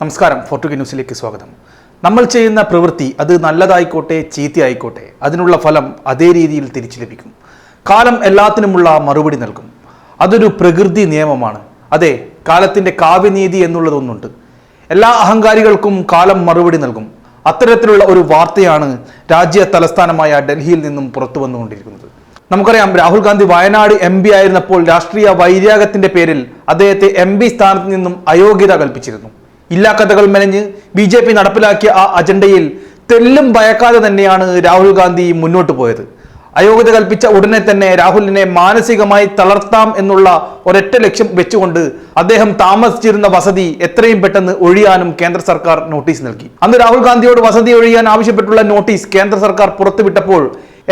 നമസ്കാരം ഫോർട്ടുഗി ന്യൂസിലേക്ക് സ്വാഗതം. നമ്മൾ ചെയ്യുന്ന പ്രവൃത്തി അത് നല്ലതായിക്കോട്ടെ ചീത്തയായിക്കോട്ടെ അതിനുള്ള ഫലം അതേ രീതിയിൽ തിരിച്ചു ലഭിക്കും. കാലം എല്ലാത്തിനുമുള്ള മറുപടി നൽകും. അതൊരു പ്രകൃതി നിയമമാണ്. അതെ കാലത്തിന്റെ കാവ്യനീതി എന്നുള്ളതൊന്നുണ്ട്. എല്ലാ അഹങ്കാരികൾക്കും കാലം മറുപടി നൽകും. അത്തരത്തിലുള്ള ഒരു വാർത്തയാണ് രാജ്യ തലസ്ഥാനമായ ഡൽഹിയിൽ നിന്നും പുറത്തു വന്നുകൊണ്ടിരിക്കുന്നത്. നമുക്കറിയാം രാഹുൽ ഗാന്ധി വയനാട് എം ആയിരുന്നപ്പോൾ രാഷ്ട്രീയ വൈരാഗത്തിന്റെ പേരിൽ അദ്ദേഹത്തെ എം സ്ഥാനത്ത് നിന്നും അയോഗ്യത കൽപ്പിച്ചിരുന്നു. ഇല്ലാ കഥകൾ മെനഞ്ഞ് ബി ജെ പി നടപ്പിലാക്കിയ ആ അജണ്ടയിൽ തെല്ലും ഭയക്കാതെ തന്നെയാണ് രാഹുൽ ഗാന്ധി മുന്നോട്ട് പോയത്. അയോഗ്യത കൽപ്പിച്ച ഉടനെ തന്നെ രാഹുലിനെ മാനസികമായി തളർത്താം എന്നുള്ള ഒരൊറ്റ ലക്ഷ്യം വെച്ചുകൊണ്ട് അദ്ദേഹം താമസിച്ചിരുന്ന വസതി എത്രയും പെട്ടെന്ന് ഒഴിയാനും കേന്ദ്ര സർക്കാർ നോട്ടീസ് നൽകി. അന്ന് രാഹുൽ ഗാന്ധിയോട് വസതി ഒഴിയാൻ ആവശ്യപ്പെട്ടുള്ള നോട്ടീസ് കേന്ദ്ര സർക്കാർ പുറത്തുവിട്ടപ്പോൾ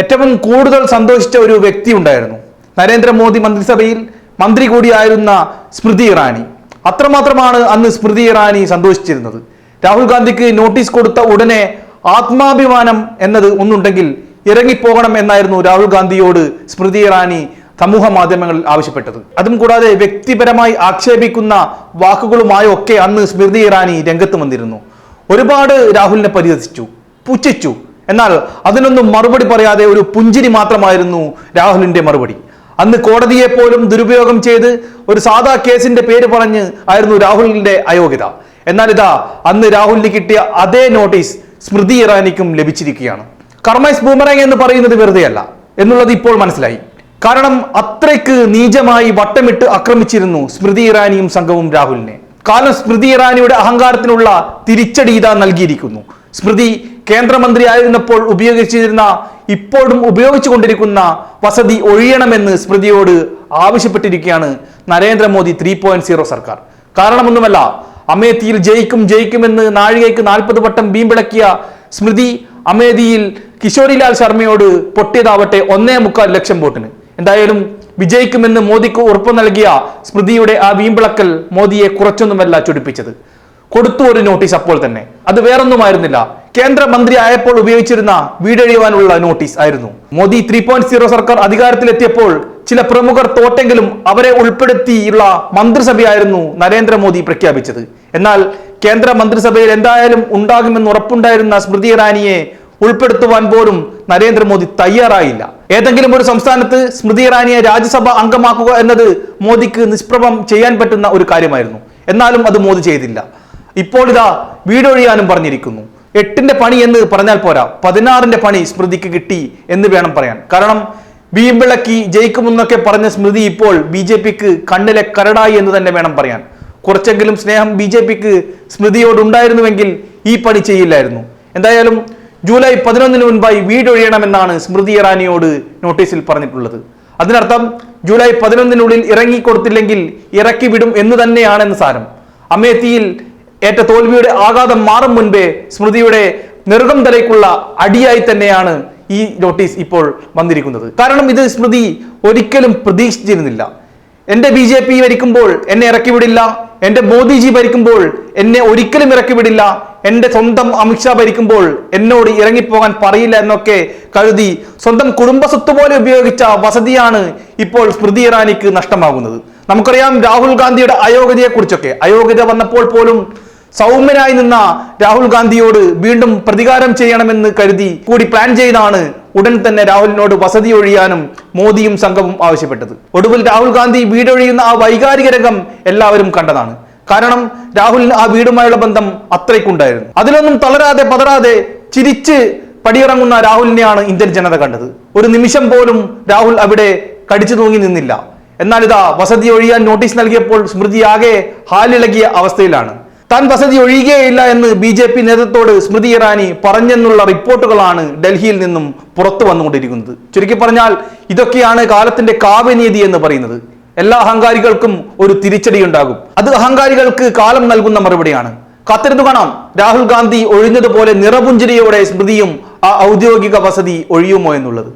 ഏറ്റവും കൂടുതൽ സന്തോഷിച്ച ഒരു വ്യക്തി ഉണ്ടായിരുന്നു. നരേന്ദ്രമോദി മന്ത്രിസഭയിൽ മന്ത്രി കൂടിയായിരുന്ന സ്മൃതി ഇറാനി. അത്രമാത്രമാണ് അന്ന് സ്മൃതി ഇറാനി സന്തോഷിച്ചിരുന്നത്. രാഹുൽ ഗാന്ധിക്ക് നോട്ടീസ് കൊടുത്ത ഉടനെ ആത്മാഭിമാനം എന്നത് ഒന്നുണ്ടെങ്കിൽ ഇറങ്ങിപ്പോകണം എന്നായിരുന്നു രാഹുൽ ഗാന്ധിയോട് സ്മൃതി ഇറാനി സമൂഹ മാധ്യമങ്ങളിൽ ആവശ്യപ്പെട്ടത്. അതും കൂടാതെ വ്യക്തിപരമായി ആക്ഷേപിക്കുന്ന വാക്കുകളുമായൊക്കെ അന്ന് സ്മൃതി ഇറാനി രംഗത്ത് വന്നിരുന്നു. ഒരുപാട് രാഹുലിനെ പരിഹസിച്ചു പുച്ഛിച്ചു. എന്നാൽ അതിനൊന്നും മറുപടി പറയാതെ ഒരു പുഞ്ചിരി മാത്രമായിരുന്നു രാഹുലിന്റെ മറുപടി. അന്ന് കോടതിയെ പോലും ദുരുപയോഗം ചെയ്ത് ഒരു സാധാ കേസിന്റെ പേര് പറഞ്ഞ് ആയിരുന്നു രാഹുലിന്റെ അയോഗ്യത. എന്നാൽ ഇതാ അന്ന് രാഹുലിന് കിട്ടിയ അതേ നോട്ടീസ് സ്മൃതി ഇറാനിക്കും ലഭിച്ചിരിക്കുകയാണ്. കർമൈസ് ബൂമറാങ് എന്ന് പറയുന്നത് വെറുതെയല്ല എന്നുള്ളത് ഇപ്പോൾ മനസ്സിലായി. കാരണം അത്രയ്ക്ക് നീചമായി വട്ടമിട്ട് ആക്രമിച്ചിരുന്നു സ്മൃതി ഇറാനിയും സംഘവും രാഹുലിനെ. കാലം സ്മൃതി ഇറാനിയുടെ അഹങ്കാരത്തിനുള്ള തിരിച്ചടി ഇതാ നൽകിയിരിക്കുന്നു. സ്മൃതി കേന്ദ്രമന്ത്രി ആയിരുന്നപ്പോൾ ഉപയോഗിച്ചിരുന്ന ഇപ്പോഴും ഉപയോഗിച്ചുകൊണ്ടിരിക്കുന്ന വസതി ഒഴിയണമെന്ന് സ്മൃതിയോട് ആവശ്യപ്പെട്ടിരിക്കുകയാണ് നരേന്ദ്രമോദി ത്രീ പോയിന്റ് സീറോ സർക്കാർ. കാരണമൊന്നുമല്ല അമേത്തിയിൽ ജയിക്കും ജയിക്കുമെന്ന് നാഴികയ്ക്ക് നാൽപ്പത് വട്ടം വീമ്പിളക്കിയ സ്മൃതി അമേതിയിൽ കിഷോരിലാൽ ശർമ്മയോട് പൊട്ടിയതാവട്ടെ ഒന്നേ മുക്കാൽ ലക്ഷം വോട്ടിന്. എന്തായാലും വിജയിക്കുമെന്ന് മോദിക്ക് ഉറപ്പ് നൽകിയ സ്മൃതിയുടെ ആ വീമ്പിളക്കൽ മോദിയെ കുറച്ചൊന്നുമല്ല ചൊടിപ്പിച്ചത്. കൊടുത്തു ഒരു നോട്ടീസ് അപ്പോൾ തന്നെ. അത് വേറൊന്നുമായിരുന്നില്ല. കേന്ദ്രമന്ത്രി ആയപ്പോൾ ഉപയോഗിച്ചിരുന്ന വീടഴിയുവാനുള്ള നോട്ടീസ് ആയിരുന്നു. മോദി ത്രീ പോയിന്റ് സീറോ സർക്കാർ അധികാരത്തിലെത്തിയപ്പോൾ ചില പ്രമുഖർ തോറ്റെങ്കിലും അവരെ ഉൾപ്പെടുത്തിയുള്ള മന്ത്രിസഭയായിരുന്നു നരേന്ദ്രമോദി പ്രഖ്യാപിച്ചത്. എന്നാൽ കേന്ദ്ര മന്ത്രിസഭയിൽ എന്തായാലും ഉണ്ടാകുമെന്ന് ഉറപ്പുണ്ടായിരുന്ന സ്മൃതി ഇറാനിയെ ഉൾപ്പെടുത്തുവാൻ പോലും നരേന്ദ്രമോദി തയ്യാറായില്ല. ഏതെങ്കിലും ഒരു സംസ്ഥാനത്ത് സ്മൃതി ഇറാനിയെ രാജ്യസഭ അംഗമാക്കുക എന്നത് മോദിക്ക് നിഷ്പ്രഭം ചെയ്യാൻ പറ്റുന്ന ഒരു കാര്യമായിരുന്നു. എന്നാലും അത് മോദി ചെയ്തില്ല. ഇപ്പോൾ ഇതാ വീടൊഴിയാനും പറഞ്ഞിരിക്കുന്നു. എട്ടിന്റെ പണി എന്ന് പറഞ്ഞാൽ പോരാ. പതിനാറിന്റെ പണി സ്മൃതിക്ക് കിട്ടി എന്ന് വേണം പറയാൻ. കാരണം വീമ്പിളക്കി ജയിക്കുമെന്നൊക്കെ പറഞ്ഞ സ്മൃതി ഇപ്പോൾ ബി ജെ പിക്ക് കണ്ണിലെ കരടായി എന്ന് തന്നെ വേണം പറയാൻ. കുറച്ചെങ്കിലും സ്നേഹം ബി ജെ പിക്ക് സ്മൃതിയോടുണ്ടായിരുന്നുവെങ്കിൽ ഈ പണി ചെയ്യില്ലായിരുന്നു. എന്തായാലും ജൂലൈ പതിനൊന്നിന് മുൻപായി വീടൊഴിയണമെന്നാണ് സ്മൃതി ഇറാനിയോട് നോട്ടീസിൽ പറഞ്ഞിട്ടുള്ളത്. അതിനർത്ഥം ജൂലൈ പതിനൊന്നിനുള്ളിൽ ഇറങ്ങി കൊടുത്തില്ലെങ്കിൽ ഇറക്കി വിടും എന്ന് തന്നെയാണെന്ന് സാരം. അമേത്തിയിൽ ഏറ്റ തോൽവിയുടെ ആഘാതം മാറും മുൻപേ സ്മൃതിയുടെ നെറുകം തലയ്ക്കുള്ള അടിയായി തന്നെയാണ് ഈ നോട്ടീസ് ഇപ്പോൾ വന്നിരിക്കുന്നത്. കാരണം ഇത് സ്മൃതി ഒരിക്കലും പ്രതീക്ഷിച്ചിരുന്നില്ല. എന്റെ ബി ജെ പി ഭരിക്കുമ്പോൾ എന്നെ ഇറക്കിവിടില്ല. എന്റെ മോദിജി ഭരിക്കുമ്പോൾ എന്നെ ഒരിക്കലും ഇറക്കിവിടില്ല. എന്റെ സ്വന്തം അമിത്ഷാ ഭരിക്കുമ്പോൾ എന്നോട് ഇറങ്ങിപ്പോകാൻ പറയില്ല എന്നൊക്കെ കരുതി സ്വന്തം കുടുംബ സ്വത്ത് പോലെ ഉപയോഗിച്ച വസതിയാണ് ഇപ്പോൾ സ്മൃതി ഇറാനിക്ക് നഷ്ടമാകുന്നത്. നമുക്കറിയാം രാഹുൽ ഗാന്ധിയുടെ അയോഗ്യതയെ കുറിച്ചൊക്കെ അയോഗ്യത വന്നപ്പോൾ പോലും സൗമ്യനായി നിന്ന രാഹുൽ ഗാന്ധിയോട് വീണ്ടും പ്രതികാരം ചെയ്യണമെന്ന് കരുതി കൂടി പ്ലാൻ ചെയ്താണ് ഉടൻ തന്നെ രാഹുലിനോട് വസതി ഒഴിയാനും മോദിയും സംഘവും ആവശ്യപ്പെട്ടത്. ഒടുവിൽ രാഹുൽ ഗാന്ധി വീടൊഴിയുന്ന ആ വൈകാരിക രംഗം എല്ലാവരും കണ്ടതാണ്. കാരണം രാഹുലിന് ആ വീടുമായുള്ള ബന്ധം അത്രയ്ക്കുണ്ടായിരുന്നു. അതിലൊന്നും തളരാതെ പതറാതെ ചിരിച്ച് പടിയിറങ്ങുന്ന രാഹുലിനെയാണ് ഇന്ത്യൻ ജനത കണ്ടത്. ഒരു നിമിഷം പോലും രാഹുൽ അവിടെ കടിച്ചു തൂങ്ങി നിന്നില്ല. എന്നാൽ ഇതാ വസതി ഒഴിയാൻ നോട്ടീസ് നൽകിയപ്പോൾ സ്മൃതി ആകെ ഹാലിളകിയ അവസ്ഥയിലാണ്. താൻ വസതി ഒഴിയുകയില്ല എന്ന് ബി ജെ പി നേതൃത്വത്തോട് സ്മൃതി ഇറാനി പറഞ്ഞെന്നുള്ള റിപ്പോർട്ടുകളാണ് ഡൽഹിയിൽ നിന്നും പുറത്തു വന്നുകൊണ്ടിരിക്കുന്നത്. ചുരുക്കി പറഞ്ഞാൽ ഇതൊക്കെയാണ് കാലത്തിന്റെ കാവ്യനീതി എന്ന് പറയുന്നത്. എല്ലാ അഹങ്കാരികൾക്കും ഒരു തിരിച്ചടി ഉണ്ടാകും അത് അഹങ്കാരികൾക്ക് കാലം നൽകുന്ന മറുപടിയാണ്. കാത്തിരുന്നു കാണാം. രാഹുൽ ഗാന്ധി ഒഴിഞ്ഞതുപോലെ നിറപുഞ്ചിരിയോടെ സ്മൃതിയും ആ ഔദ്യോഗിക വസതി ഒഴിയുമോ എന്നുള്ളത്.